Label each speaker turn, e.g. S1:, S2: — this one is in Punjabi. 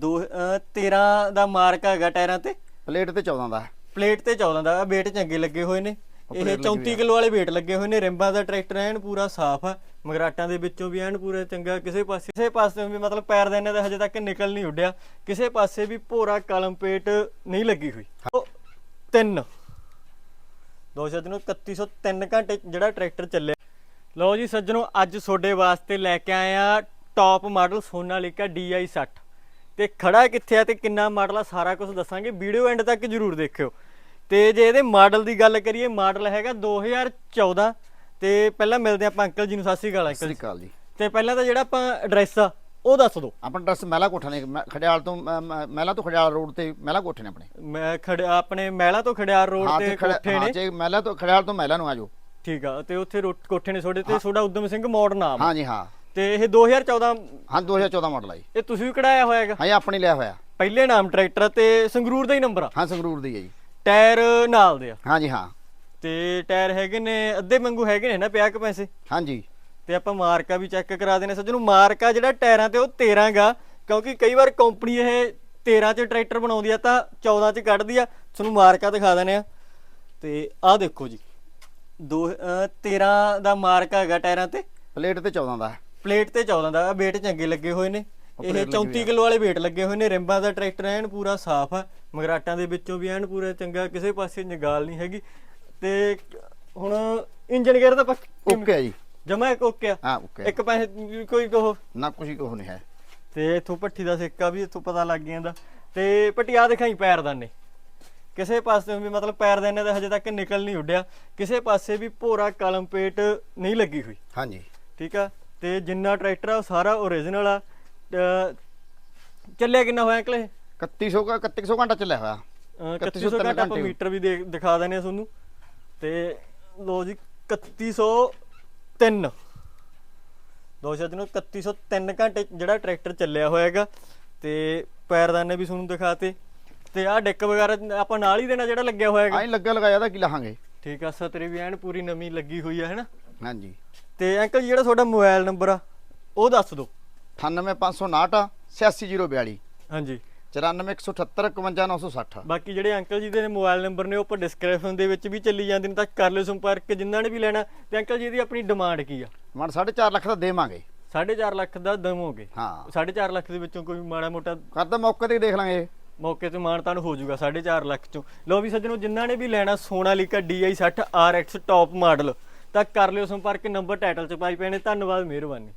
S1: ਦੋ ਅਹ 13 ਦਾ ਮਾਰਕ ਹੈਗਾ ਟਾਇਰਾਂ ਤੇ।
S2: ਪਲੇਟ ਤੇ 14 ਦਾ।
S1: ਪਲੇਟ ਤੇ 14 ਦਾ ਵੇਟ ਚੰਗੇ ਲੱਗੇ ਹੋਏ ਨੇ। ਇਹ 34 ਕਿਲੋ ਵਾਲੇ ਵੇਟ ਲੱਗੇ ਹੋਏ ਨੇ ਰਿੰਬਾਂ ਦਾ ਟਰੈਕਟਰ ਐਨ ਪੂਰਾ ਸਾਫ਼ ਆ ਮਗਰਾਟਾਂ ਦੇ ਵਿੱਚੋਂ ਵੀ ਐਨ ਪੂਰਾ ਚੰਗਾ ਕਿਸੇ ਪਾਸੇ ਕਿਸੇ ਪਾਸੇ ਵੀ ਮਤਲਬ ਪੈਰ ਦੇ ਇਹਨਾਂ ਦਾ ਹਜੇ ਤੱਕ ਨਿਕਲ ਨਹੀਂ ਉੱਡਿਆ ਕਿਸੇ ਪਾਸੇ ਵੀ ਭੋਰਾ ਕਲਮ ਪੇਟ ਨਹੀਂ ਲੱਗੀ ਹੋਈ। ਉਹ ਤਿੰਨ। ਦੋ ਸੱਜਣੋ 3103 ਘੰਟੇ ਜਿਹੜਾ ਟਰੈਕਟਰ ਚੱਲਿਆ। ਲਓ ਜੀ ਸੱਜਣੋ ਅੱਜ ਤੁਹਾਡੇ ਵਾਸਤੇ ਲੈ ਕੇ ਆਏ ਆ ਟੌਪ ਮਾਡਲ ਸੋਨਾਲੀਕਾ DI 60 ਤੇ ਖੜਾ ਕਿੱਥੇ ਆ ਤੇ ਕਿੰਨਾ ਮਾਡਲ ਆ ਸਾਰਾ ਕੁਝ ਦੱਸਾਂਗੇ। ਵੀਡੀਓ ਐਂਡ ਤੱਕ ਜਰੂਰ ਦੇਖਿਓ। ਤੇ ਜੇ ਇਹਦੇ ਮਾਡਲ ਦੀ ਗੱਲ ਕਰੀਏ ਮਾਡਲ ਹੈਗਾ 2014 ਤੇ ਪਹਿਲਾਂ ਮਿਲਦੇ ਆਪਾਂ ਅੰਕਲ ਜੀ ਨੂੰ ਸਤਿ ਸ਼੍ਰੀ ਅਕਾਲ
S2: ਸਤਿ ਸ੍ਰੀ
S1: ਜੀ
S2: ਅਕਾਲ ਜੀ।
S1: ਤੇ ਪਹਿਲਾਂ ਤਾਂ ਜਿਹੜਾ ਆਪਾਂ ਐਡਰੈਸ ਆ ਉਹ ਦੱਸ ਦਿਓ।
S2: ਆਪਣਾ ਡਰਸ ਮਹਿਲਾ ਕੋਠਾ ਨੇ ਖੜਿਆਲ ਤੋਂ ਮਹਿਲਾ ਤੋਂ ਖੜਿਆਲ ਰੋਡ ਤੇ ਮਹਿਲਾ ਕੋਠੇ ਨੇ ਆਪਣੇ।
S1: ਮੈਂ ਖੜ ਆਪਣੇ ਮਹਿਲਾ ਤੋਂ ਖੜਿਆਰ ਰੋਡ
S2: ਹਾਂ
S1: ਤੇ ਕੋਠੇ
S2: ਹਾਂ
S1: ਨੇ।
S2: ਜੇ ਮਹਿਲਾ ਤੋਂ ਖੜਿਆਲ ਤੋਂ ਮਹਿਲਾ ਨੂੰ ਆਜੋ
S1: ਠੀਕ ਆ ਤੇ ਉੱਥੇ ਕੋਠੇ ਨੇ ਤੁਹਾਡੇ ਤੇ ਤੁਹਾਡਾ ਉਦਮ ਸਿੰਘ ਮੋੜ ਨਾਮ।
S2: ਹਾਂ ਜੀ ਹਾਂ।
S1: ਤੇ ਇਹ 2014
S2: ਹਾਂ 2014 ਮਾਡਲ ਆ ਜੀ।
S1: ਇਹ ਤੁਸੀਂ ਵੀ ਕਢਾਇਆ ਹੋਇਆ ਹੈਗਾ?
S2: ਹਾਂ ਇਹ ਆਪਣੀ ਲਿਆ ਹੋਇਆ।
S1: ਪਹਿਲੇ ਨਾਮ ਟਰੈਕਟਰ ਤੇ ਸੰਗਰੂਰ ਦਾ ਹੀ ਨੰਬਰ ਆ?
S2: ਹਾਂ ਸੰਗਰੂਰ ਦੀ ਹੈ ਜੀ।
S1: ਟਾਇਰ ਨਾਲ ਦੇ ਆ?
S2: ਹਾਂ ਜੀ ਹਾਂ।
S1: ਤੇ ਟਾਇਰ ਹੈਗੇ ਨੇ ਅੱਧੇ ਵਾਂਗੂ ਹੈਗੇ ਨੇ ਨਾ ਪਿਆ ਕਿ ਪੈਸੇ?
S2: ਹਾਂ ਜੀ।
S1: ਤੇ ਆਪਾਂ ਮਾਰਕਾ ਵੀ ਚੈੱਕ ਕਰਾ ਦੇਣੇ ਸੱਜਣੋ ਮਾਰਕਾ ਜਿਹੜਾ ਟਾਇਰਾਂ ਤੇ ਉਹ 13 ਗਾ ਕਿਉਂਕਿ ਕਈ ਵਾਰ ਕੰਪਨੀ ਇਹ 13 ਚ ਟਰੈਕਟਰ ਬਣਾਉਂਦੀ ਆ ਤਾਂ 14 ਚ ਕੱਢਦੀ ਆ। ਤੁਹਾਨੂੰ ਮਾਰਕਾ ਦਿਖਾ ਦਿੰਦੇ ਆ ਤੇ ਆਹ ਦੇਖੋ ਜੀ। ਦੋ ਅਹ 13 ਦਾ ਮਾਰਕਾ ਹੈਗਾ ਟਾਇਰਾਂ ਤੇ।
S2: ਪਲੇਟ ਤੇ 14 ਦਾ। ਹੈ।
S1: ਪਲੇਟ ਤੇ 14 ਦਾ ਵੇਟ ਚੰਗੇ ਲੱਗੇ ਹੋਏ ਨੇ। ਇਹ 34 ਕਿਲੋ ਵਾਲੇ ਵੇਟ ਲੱਗੇ ਹੋਏ ਨੇ ਰਿੰਬਾਂ ਦਾ ਟਰੈਕਟਰ ਐਨ ਪੂਰਾ ਸਾਫ਼ ਆ ਮਗਰਾਟਾਂ ਦੇ ਵਿੱਚੋਂ ਵੀ ਐਨ ਪੂਰਾ ਚੰਗਾ ਕਿਸੇ ਪਾਸੇ ਨਿਗਾਲ ਨਹੀਂ ਹੈਗੀ। ਤੇ ਹੁਣ ਇੰਜਨ ਗੇਅਰ ਦਾ ਪੱਕ
S2: ਓਕੇ ਹੈ ਜੀ।
S1: ਜਮਾ ਓਕੇ ਆ।
S2: ਹਾਂ ਓਕੇ
S1: ਇੱਕ ਪੈਸੇ ਕੋਈ ਕਹੋ।
S2: ਨਾ ਕੁਛ ਕੋ ਨਹੀਂ ਹੈ।
S1: ਤੇ ਇਥੋਂ ਪੱਠੀ ਦਾ ਸਿੱਕਾ ਵੀ ਇਥੋਂ ਪਤਾ ਲੱਗ ਜਾਂਦਾ। ਤੇ ਪਟਿਆ ਦਿਖਾਈ ਪੈਰਦਾਨੇ ਕਿਸੇ ਪਾਸੇ ਵੀ ਮਤਲਬ ਪੈਰਦਾਨੇ ਦਾ ਹਜੇ ਤੱਕ ਨਿਕਲ ਨਹੀਂ ਉੱਡਿਆ। ਕਿਸੇ ਪਾਸੇ ਵੀ ਭੋਰਾ ਕਲਮ ਪੇਟ ਨਹੀਂ ਲੱਗੀ ਹੋਈ।
S2: ਹਾਂ ਜੀ
S1: ਠੀਕ ਆ? ਤੇ ਜਿੰਨਾ ਟਰੈਕਟਰ ਆ ਉਹ ਸਾਰਾ ਓਰੀਜਨਲ ਆ। ਚੱਲਿਆ ਕਿੰਨਾ ਹੋਇਆ ਅੰਕਲ ਇਹ?
S2: 3100 ਕਾ 3100 ਘੰਟਾ ਚੱਲਿਆ ਹੋਇਆ।
S1: ਅਹ 3100
S2: 3100
S1: ਘੰਟਾ ਆਪਾਂ। ਮੀਟਰ ਵੀ ਦਿਖਾ ਦਿੰਦੇ ਆ ਤੁਹਾਨੂੰ। ਤੇ ਲੋ ਜੀ 3103 ਦੋ ਸ਼ਬਦ ਨੂੰ 3103 ਘੰਟੇ ਜਿਹੜਾ ਟਰੈਕਟਰ ਚੱਲਿਆ ਹੋਇਆਗਾ ਤੇ ਪੈਰਦਾਨੇ ਵੀ ਤੁਹਾਨੂੰ ਦਿਖਾਤੇ। ਤੇ ਆਹ ਡੈਕ ਵਗੈਰਾ ਆਪਾਂ ਨਾਲ ਹੀ ਦੇਣਾ ਜਿਹੜਾ ਲੱਗਿਆ ਹੋਇਆਗਾ
S2: ਆਈ ਲੱਗਾ ਲਗਾਇਆ ਤਾਂ ਕੀ ਲਾਹਾਂਗੇ?
S1: ਠੀਕ ਆ ਸਤਰੀ ਵੀ ਐਨ ਪੂਰੀ ਨਵੀਂ ਲੱਗੀ ਹੋਈ ਆ ਹੈਨਾ
S2: ਹਾਂ ਜੀ
S1: ਤੇ ਅੰਕਲ ਜੀ ਜਿਹੜਾ ਤੁਹਾਡਾ ਮੋਬਾਈਲ ਨੰਬਰ ਆ ਉਹ ਦੱਸ ਦਿਓ।
S2: 98559 86042
S1: ਹਾਂਜੀ।
S2: 9417 51960
S1: ਬਾਕੀ ਜਿਹੜੇ ਅੰਕਲ ਜੀ ਦੇ ਮੋਬਾਈਲ ਨੰਬਰ ਨੇ ਉਹ ਉੱਪਰ ਡਿਸਕ੍ਰਿਪਸ਼ਨ ਦੇ ਵਿੱਚ ਵੀ ਚੱਲੀ ਜਾਂਦੇ ਨੇ ਤਾਂ ਕਰ ਲਿਓ ਸੰਪਰਕ ਜਿਨ੍ਹਾਂ ਨੇ ਵੀ ਲੈਣਾ ਤੇ ਅੰਕਲ ਜੀ ਦੀ ਆਪਣੀ ਡਿਮਾਂਡ ਕੀ ਆ?
S2: ਮਨ 4.5 ਲੱਖ ਦਾ ਦੇਵਾਂਗੇ।
S1: 4.5 ਲੱਖ ਦਾ ਦਮੋਗੇ
S2: ਹਾਂ।
S1: 4.5 ਲੱਖ ਦੇ ਵਿੱਚੋਂ ਕੋਈ ਮਾੜਾ ਮੋਟਾ
S2: ਕਰਦਾ ਮੌਕੇ ਤੇ ਦੇਖ ਲਾਂਗੇ।
S1: ਮੌਕੇ ਤੇ ਮਾਨਤਾਨ ਹੋ ਜਾਊਗਾ 4.5 ਲੱਖ ਚੋਂ। ਲੋ ਵੀ ਸੱਜਣੋ ਜਿਨ੍ਹਾਂ ਨੇ ਵੀ ਲੈਣਾ Sonalika DI 60 RX top model ਤਾਂ ਕਰ ਲਿਓ ਸੰਪਰਕ ਨੰਬਰ ਟਾਈਟਲ 'ਚ ਪਾਈ ਪਏ ਨੇ। ਧੰਨਵਾਦ ਮਿਹਰਬਾਨੀ।